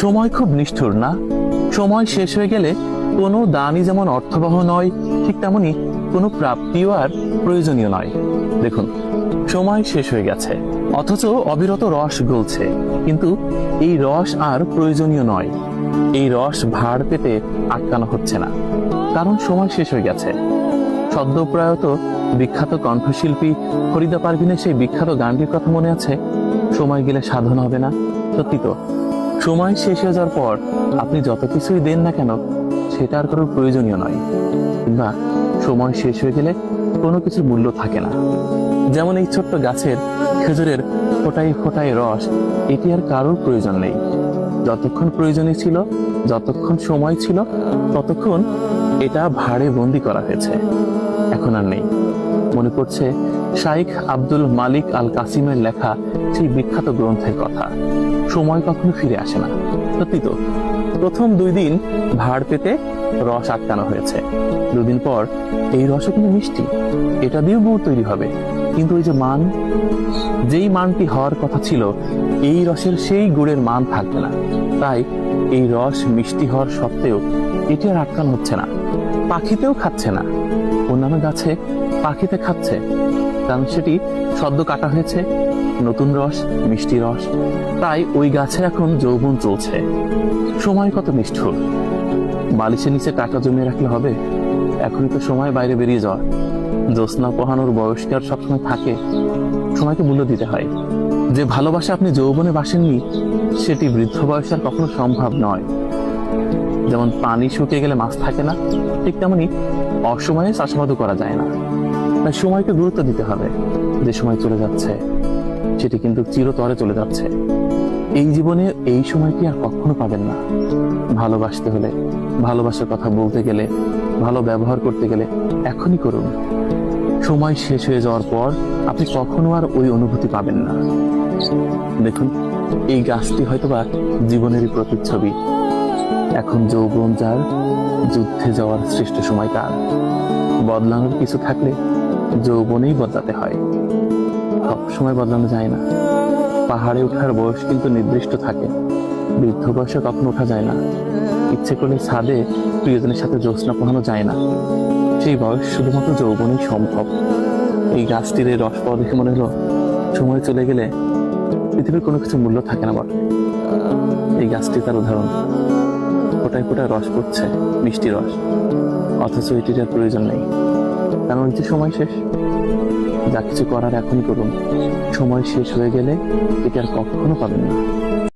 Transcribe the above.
সময় খুব নিষ্ঠুর না? সময় শেষ হয়ে গেলে কোনো দানই যেমন অর্থবহ নয়, ঠিক তেমনি কোনো প্রাপ্তিও আর প্রয়োজনীয় নয়। দেখুন, সময় শেষ হয়ে গেছে, অথচ অবিরত রস গলছে, কিন্তু এই রস আর প্রয়োজনীয় নয়। এই রস ভাড় পেতে আটকানো হচ্ছে না, কারণ সময় শেষ হয়ে গেছে। সদ্যপ্রয়াত বিখ্যাত কণ্ঠশিল্পী ফরিদা পারভিনের সেই বিখ্যাত গানটির কথা মনে আছে? সময় গেলে সাধন হবে না? সত্যি তো সময় শেষ হয়ে যাওয়ার পর আপনি যত কিছুই দেন না কেন, সেটা আর কোনো প্রয়োজনীয় নয়। কিংবা সময় শেষ হয়ে গেলে কোনো কিছুর মূল্য থাকে না। যেমন এই ছোট্ট গাছের খেজুরের ফোটাই ফোটাই রস, এটি আর কারোর প্রয়োজন নেই। যতক্ষণ প্রয়োজনীয় ছিল, যতক্ষণ সময় ছিল, ততক্ষণ এটা ভাড়ে বন্দি করা হয়েছে। পড়ছে শাইখ আব্দুল মালিক আল কাসিমের লেখা সেই বিখ্যাত গ্রন্থের কথা। সময় কখনো ফিরে আসে না। সত্যি তো, প্রথম দুই দিন ভাড় পেতে রস আটকানো হয়েছে। দুদিন পর এই রসও কিন্তু মিষ্টি। এটা দিয়েও গুড় তৈরি হবে। কিন্তু ওই যে মান, যেই মানটি হওয়ার কথা ছিল, এই রসের সেই গুড়ের মান থাকবে না। তাই এই রস মিষ্টি হওয়ার সত্ত্বেও এটি আর আটকানো হচ্ছে না। পাখিতেও খাচ্ছে না। অন্যান্য গাছে পাখিতে খাচ্ছে। কারণ সেটি সদ্য কাটা হয়েছে, নতুন রস, মিষ্টি রস। তাই ওই গাছে এখন যৌবন চলছে। সময় কত নিষ্ঠুর। বালিশের নিচে টাকা জমিয়ে রাখলে হবে। এখনই তো সময় বাইরে বেরিয়ে যাওয়া জ্যোৎস্না পোহানোর বয়স কি আর সবসময় থাকে? সময়কে মূল্য দিতে হয়। যে ভালোবাসা আপনি যৌবনে বাসেননি, সেটি বৃদ্ধ বয়সে আর কখনো সম্ভব নয়। যেমন পানি শুকিয়ে গেলে মাছ থাকে না, ঠিক তেমনি অসময়ে চাষাবাদও করা যায় না। তাই সময়কে গুরুত্ব দিতে হবে, যে সময় চলে যাচ্ছে, সেটি কিন্তু চিরতরে চলে যাচ্ছে। এই জীবনে এই সময়টি আর কখনো পাবেন না। ভালোবাসতে হলে, ভালোবাসার কথা বলতে গেলে, ভালো ব্যবহার করতে গেলে এখনই করুন। সময় শেষ হয়ে যাওয়ার পর আপনি কখনো আর ওই অনুভূতি পাবেন না। দেখুন, এই গাছটি হয়তোবা জীবনেরই প্রতিচ্ছবি। এখন যৌবন যার, যুদ্ধে যাওয়ার শ্রেষ্ঠ সময় তার। বদলানোর কিছু থাকলে যৌবনেই বদলাতে হয়। সব সময় বদলানো যায় না। পাহাড়ে ওঠার বয়স কিন্তু নির্দিষ্ট থাকে। বৃদ্ধ বয়সে কখনো ওঠা যায় না। ইচ্ছে করলে ছাদে প্রিয়জনের সাথে জ্যোৎস্না পোহানো যায় না। সেই বয়স শুধুমাত্র যৌবনেই সম্ভব। এই গাছটির এই রস পাওয়া দেখে মনে হলো, সময় চলে গেলে পৃথিবীর কোনো কিছু মূল্য থাকে না বটে। এই গাছটি তার উদাহরণ। ফোটায় ফোটায় রস পড়ছে, মিষ্টি রস। অথচ এটির আর প্রয়োজন নেই। কারণ যে সময় শেষ। যা কিছু করার এখনই করুন। সময় শেষ হয়ে গেলে এটি আর কখনো পাবেন না।